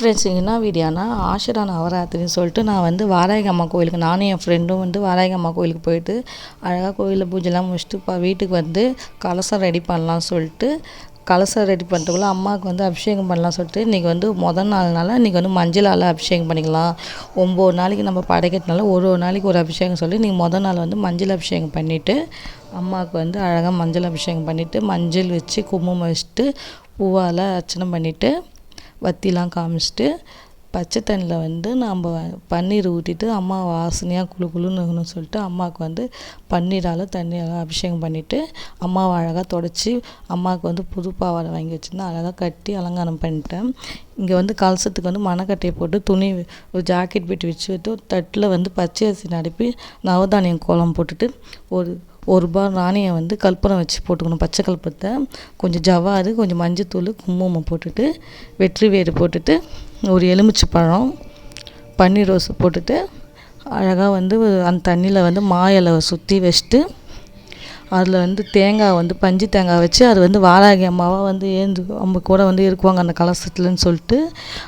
Friends என்ன வீடியோனா ஆஷிரா நவராத்திரின்னு சொல்லிட்டு நான் வந்து வாராயகம்மா அம்மா கோயிலுக்கு நானும் என் ஃப்ரெண்டும் வந்து வாராயகம்மா அம்மா கோயிலுக்கு போயிட்டு அழகாக கோயிலில் பூஜைலாம் முடிச்சுட்டு இப்போ வீட்டுக்கு வந்து கலசம் ரெடி பண்ணலாம் சொல்லிட்டு கலசம் ரெடி பண்ணுறதுக்குள்ள அம்மாவுக்கு வந்து அபிஷேகம் பண்ணலாம் சொல்லிட்டு இன்றைக்கி வந்து முதல் நாள்னால இன்றைக்கி வந்து மஞ்சளால் அபிஷேகம் பண்ணிக்கலாம். ஒம்பது நாளைக்கு நம்ம படைக்கிறதுனால ஒரு ஒரு நாளைக்கு ஒரு அபிஷேகம் சொல்லி இன்றைக்கி முதல் நாள் வந்து மஞ்சள் அபிஷேகம் பண்ணிவிட்டு அம்மாவுக்கு வந்து அழகாக மஞ்சள் அபிஷேகம் பண்ணிவிட்டு மஞ்சள் வச்சு குங்குமம் வச்சுட்டு பூவால் அர்ச்சனை பண்ணிவிட்டு வத்திலாம் காமிச்சிட்டு பச்சை தண்ணியில் வந்து நம்ம பன்னீர் ஊற்றிட்டு அம்மா வாசனையாக குளு குளுன்னு இருக்கணும்னு சொல்லிட்டு அம்மாவுக்கு வந்து பன்னீரால் தண்ணியால் அபிஷேகம் பண்ணிவிட்டு அம்மாவை அழகாக தொடச்சி அம்மாவுக்கு வந்து புது பாவாடை வாங்கி வச்சுருந்தேன் அழகாக கட்டி அலங்காரம் பண்ணிட்டேன். இங்கே வந்து கலசத்துக்கு வந்து மணக்கட்டையை போட்டு துணி ஒரு ஜாக்கெட் பெட்டி வச்சு விட்டு ஒரு தட்டில் வந்து பச்சை அரிசி நடுப்பி நவதானியம் கோலம் போட்டுட்டு ஒரு ஒரு ரூபா நாணயம் வந்து கற்பூரம் வச்சு போட்டுக்கணும் பச்சை கற்பூரத்தை கொஞ்சம் ஜவ்வாது கொஞ்சம் மஞ்சத்தூள் குங்குமம் போட்டுட்டு வெற்றி வேறு போட்டுட்டு ஒரு எலுமிச்சை பழம் பன்னீர் ரோஸ் போட்டுட்டு அழகாக வந்து அந்த தண்ணியில் வந்து மா இலை சுற்றி வச்சுட்டு அதில் வந்து தேங்காய் வந்து பஞ்சு தேங்காய் வச்சு அது வந்து வாராகி அம்மாவாக வந்து ஏந்து அவங்க கூட வந்து இருக்குவாங்க அந்த கலசத்துலன்னு சொல்லிட்டு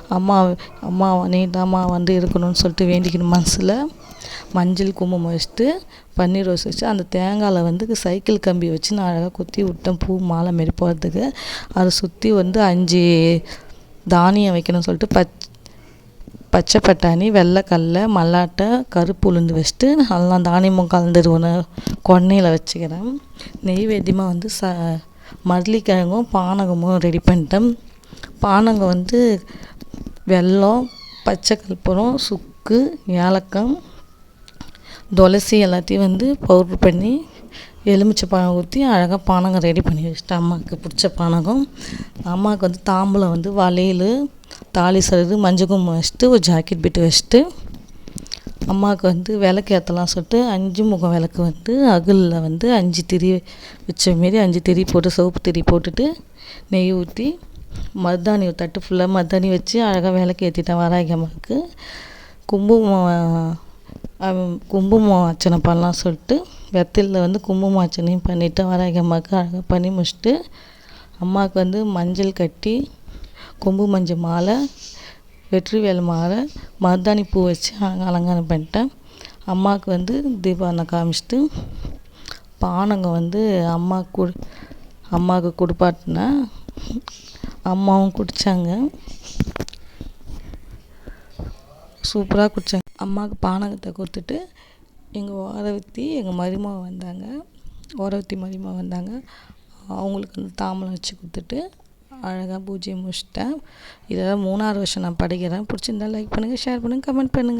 அம்மா அம்மா நீ அம்மா வந்து இருக்கணும்னு சொல்லிட்டு வேண்டிக்கணும் மனசில். மஞ்சள் குங்குமம் வச்சுட்டு பன்னீர் ரோஸ் வச்சு அந்த தேங்காயில் வந்து சைக்கிள் கம்பி வச்சு நான் அழகாக குத்தி விட்டேன். பூ மாலை மாரி போகிறதுக்கு அதை சுற்றி வந்து அஞ்சு தானியம் வைக்கணும்னு சொல்லிட்டு பச் பச்சை பட்டாணி வெள்ளைக்கல்ல மல்லாட்டை கருப்பு உளுந்து வச்சுட்டு நல்லா தானியமும் கலந்துருவேன் கொன்னையில் வச்சுக்கிறேன். நெய்வேத்தியமாக வந்து ச மல்லிக்கிழங்கும் பானகமும் ரெடி பண்ணிட்டேன். பானகம் வந்து வெல்லம் பச்சை கற்பூரம் சுக்கு ஏலக்காய் துளசி எல்லாத்தையும் வந்து பவுட்ரு பண்ணி எலுமிச்சை பழம் ஊற்றி அழகாக பானகம் ரெடி பண்ணி வச்சுட்டேன். அம்மாவுக்கு பிடிச்ச பானகம். அம்மாவுக்கு வந்து தாம்பூலம் வந்து வளையல் தாலி சருது மஞ்சள் குங்குமம் வச்சுட்டு ஒரு ஜாக்கெட் பிட்டு வச்சுட்டு அம்மாவுக்கு வந்து விளக்கு ஏற்றலாம் சொல்லிட்டு அஞ்சு முகம் விளக்கு வந்து அகலில் வந்து அஞ்சு திரி வச்ச மாரி அஞ்சு திரி போட்டு சோப்பு திரி போட்டுட்டு நெய் ஊற்றி மருதாணி தட்டு ஃபுல்லாக மருதாணி வச்சு அழகாக விளக்கு ஏற்றிட்டேன் வராகி அம்மாவுக்கு குங்குமம் குங்குமம் அர்ச்சனை பண்ணலாம் சொல்லிட்டு வெத்தலில் வந்து குங்குமம் அர்ச்சனையும் பண்ணிவிட்டு வராகி அம்மாவுக்கு அழகாக பண்ணி முடிச்சுட்டு அம்மாவுக்கு வந்து மஞ்சள் கட்டி கொம்பு மஞ்சள் மாலை வெற்றிவேல் மாலை மருதாணி பூ வச்சு அலங்காரம் பண்ணிட்டேன். அம்மாவுக்கு வந்து தீபாவளி காமிச்சிட்டு பானங்க வந்து அம்மாவுக்கு கொடு அம்மாவுக்கு கொடுப்பாட்டினேன் அம்மாவும் குடித்தாங்க சூப்பராக குடித்தாங்க அம்மாவுக்கு பானகத்தை கொடுத்துட்டு எங்கள் ஓரவத்தி எங்கள் மருமக வந்தாங்க. ஓரவத்தி மருமக வந்தாங்க. அவங்களுக்கு வந்து தாம்பலம் வச்சு கொடுத்துட்டு அழகாக பூஜையை முடிச்சிட்டேன். இதெல்லாம் மூணாவது வருஷம் நான் படிக்கிறேன். பிடிச்சிருந்தா லைக் பண்ணுங்கள் ஷேர் பண்ணுங்கள் கமெண்ட் பண்ணுங்கள்